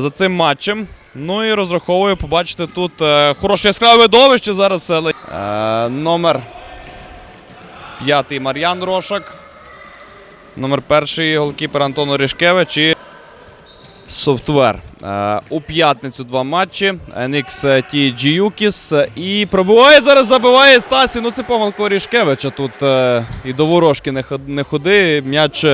за цим матчем. Ну і розраховую побачити тут е, хороше яскраве видовище зараз. е, Е, номер п'ятий Мар'ян Рошак. Номер перший голкіпер Антон Орішкевич і Софтвер. Е, у п'ятницю два матчі. NXT Гіюкіс. І пробиває зараз, забиває Стасі. Ну це помилка Орішкевича. Тут е, і до ворожки не ходи. М'яч.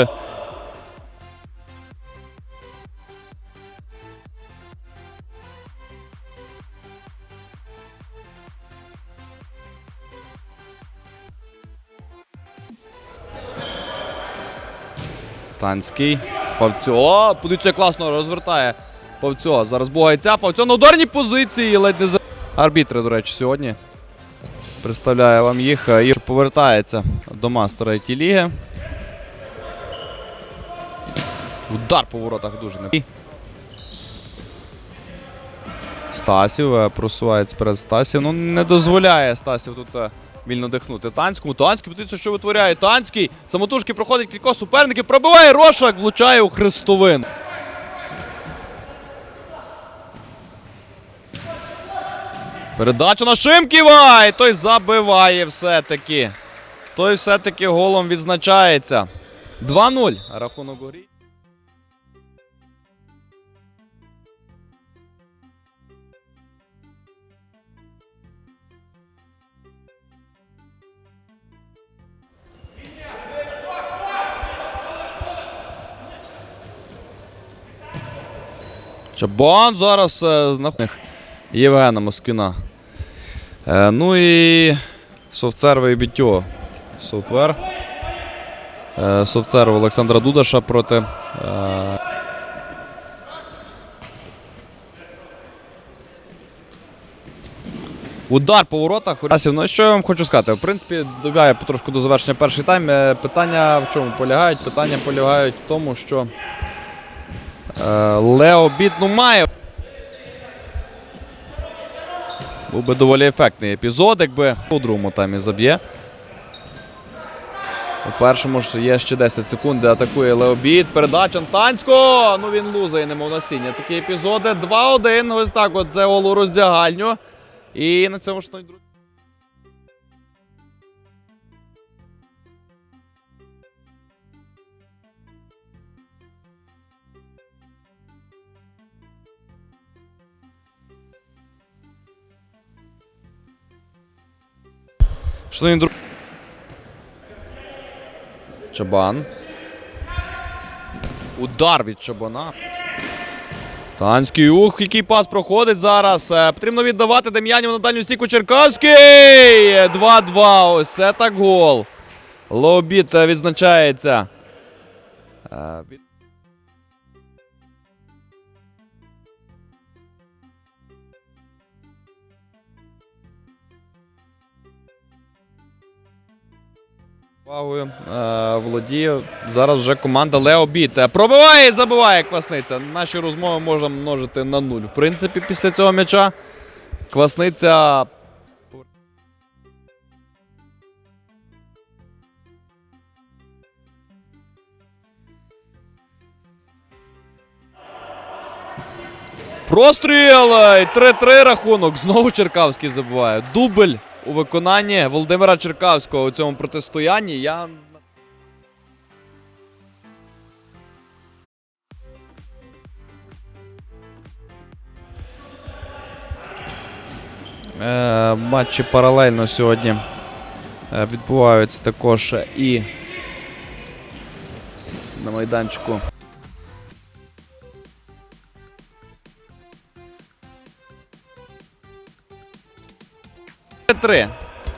Танський. Павцьо. О, подивіться, класно розвертає. Павцьо. Зараз бугається. Павцьо на ударній позиції. Ледь не за. Арбітри, до речі, сьогодні. Представляю вам їх. І повертається до мастера ті ліги. Удар по воротах дуже не. Стасів е, просувається перед Стасів. Ну не дозволяє Стасів тут е, вільно дихнути. Танському. Танський, подивіться, що витворяє. Танський. Самотужки проходить кілька суперників. Пробиває Рошак, влучає у хрестовин. Передача на Шимківа! І той забиває все-таки. Той все-таки голом відзначається. 2-0. Рахунок у Чабан зараз е, знаходить Євгена Москвіна. Е, ну і Совцерве і Біттьо. Софтвер. Е, Совцеров Олександра Дудаша проти. Удар по воротах. Ну, що я вам хочу сказати? В принципі, добігає потрошку до завершення перший тайм. Питання в чому полягають? Питання полягають в тому, що Лео Біт ну, має. Був би доволі ефектний епізод, якби у другому таймі заб'є. У першому ж є ще 10 секунд, де атакує Леобід. Передача Антанського. Ну він лузає, немов насіння. Такі епізоди. 2-1. Ось так от це гол у роздягальню. І на цьому ж ну, друзі. Шановні друзі. Чабан. Удар від Чабана. Танський ух, який пас проходить зараз. Е, Потрібно віддавати Дем'янів на дальню стійку Черкавський. 2-2. Ось це так гол. Лоубіт е, відзначається. Е, Увагою е, володіє зараз вже команда Лео Біт. Е, Пробиває і забиває Квасниця. Наші розмови можна множити на нуль. В принципі, після цього м'яча Квасниця. Простріл! е, і 3-3 рахунок. Знову Черкавський забиває. Дубль у виконанні Володимира Черкавського у цьому протистоянні. Я Е, матчі паралельно сьогодні е, відбуваються також і на майданчику. Три.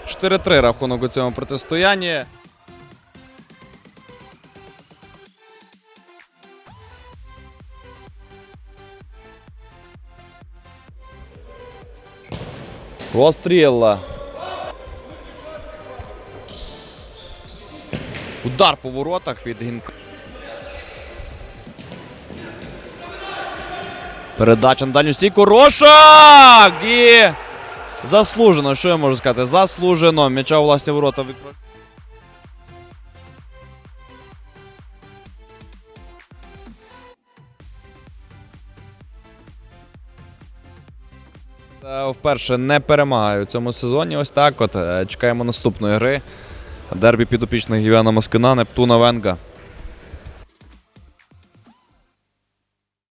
4-3 рахунок у цьому протистоянні. Розстріл. Удар по воротах від Гінка. Передача на дальню стійку. Рошак! І Заслужено, що я можу сказати? Заслужено. М'яча власні ворота викро. Вперше не перемагаю у цьому сезоні. Ось так. От е, чекаємо наступної гри. Дербі підопічних Гів'яна Москвина, Нептуна Венга.